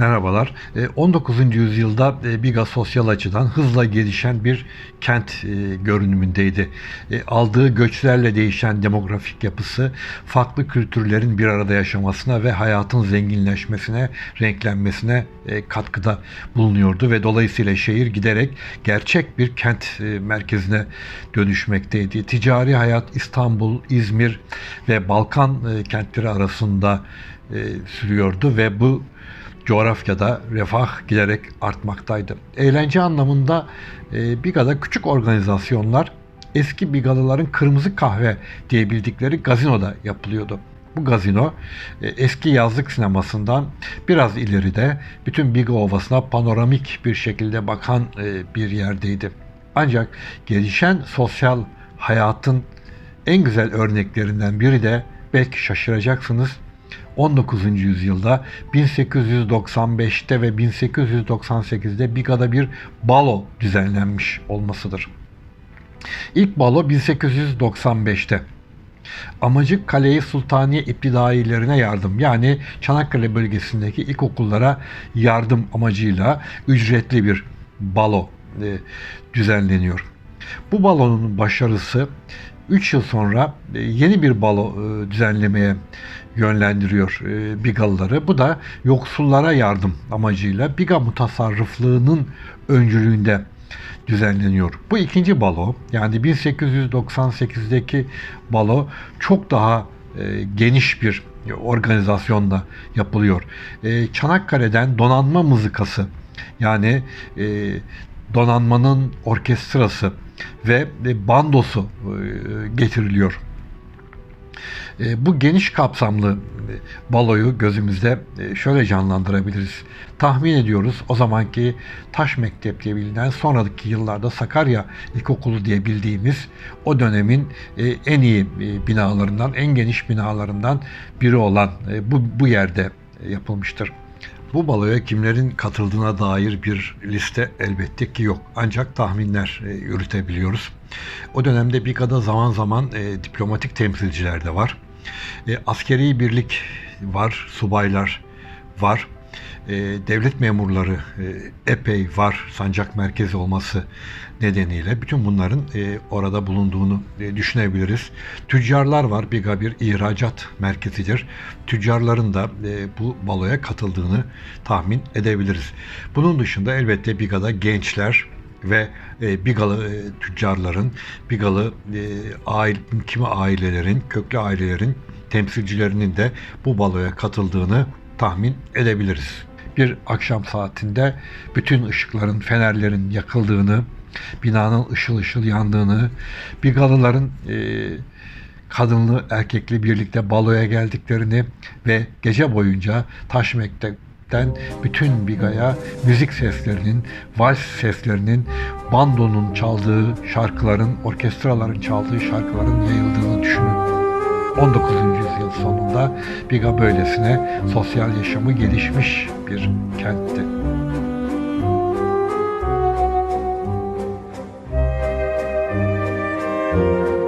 Merhabalar. E, 19. yüzyılda e, Biga sosyal açıdan hızla gelişen bir kent e, görünümündeydi. E, Aldığı göçlerle değişen demografik yapısı farklı kültürlerin bir arada yaşamasına ve hayatın zenginleşmesine, renklenmesine e, katkıda bulunuyordu ve dolayısıyla şehir giderek gerçek bir kent e, merkezine dönüşmekteydi. Ticari hayat İstanbul, İzmir ve Balkan e, kentleri arasında e, sürüyordu ve bu coğrafyada refah giderek artmaktaydı. Eğlence anlamında e, Biga'da küçük organizasyonlar eski Bigalıların kırmızı kahve diye bildikleri gazinoda yapılıyordu. Bu gazino e, eski yazlık sinemasından biraz ileride bütün Biga Ovası'na panoramik bir şekilde bakan e, bir yerdeydi. Ancak gelişen sosyal hayatın en güzel örneklerinden biri de belki şaşıracaksınız 19. yüzyılda 1895'te ve 1898'de Biga'da bir balo düzenlenmiş olmasıdır. İlk balo 1895'te. Amacı Kale-i Sultaniye iptidailerine yardım yani Çanakkale bölgesindeki ilkokullara yardım amacıyla ücretli bir balo e, düzenleniyor. Bu balonun başarısı 3 yıl sonra e, yeni bir balo e, düzenlemeye yönlendiriyor e, Bigalıları. Bu da yoksullara yardım amacıyla Biga mutasarrıflığının öncülüğünde düzenleniyor. Bu ikinci balo yani 1898'deki balo çok daha geniş bir organizasyonla yapılıyor. Çanakkale'den donanma mızıkası yani donanmanın orkestrası ve bandosu e, getiriliyor. E, Bu geniş kapsamlı e, baloyu gözümüzde şöyle canlandırabiliriz. Tahmin ediyoruz o zamanki Taş Mektep diye bilinen sonraki yıllarda Sakarya İlkokulu diye bildiğimiz o dönemin en iyi binalarından, en geniş binalarından biri olan bu, bu yerde yapılmıştır. Bu baloya kimlerin katıldığına dair bir liste elbette ki yok. Ancak tahminler e, yürütebiliyoruz. O dönemde Biga'da zaman zaman e, diplomatik temsilciler de var. E, askeri birlik var, subaylar var. E, devlet memurları e, epey var sancak merkezi olması nedeniyle. Bütün bunların e, orada bulunduğunu e, düşünebiliriz. Tüccarlar var. Biga bir ihracat merkezidir. Tüccarların da e, bu baloya katıldığını tahmin edebiliriz. Bunun dışında elbette Biga'da gençler, ve e, Bigalı e, tüccarların, Bigalı e, aile, kimi ailelerin, köklü ailelerin temsilcilerinin de bu baloya katıldığını tahmin edebiliriz. Bir akşam saatinde bütün ışıkların, fenerlerin yakıldığını, binanın ışıl ışıl yandığını, Bigalıların e, kadınlı erkekli birlikte baloya geldiklerini ve gece boyunca Taş Mektep'ten bütün Biga'ya müzik seslerinin, vals seslerinin, bandonun çaldığı şarkıların, orkestraların çaldığı şarkıların yayıldığını düşünün. 19. yüzyıl sonunda Biga böylesine sosyal yaşamı gelişmiş bir kentti. Müzik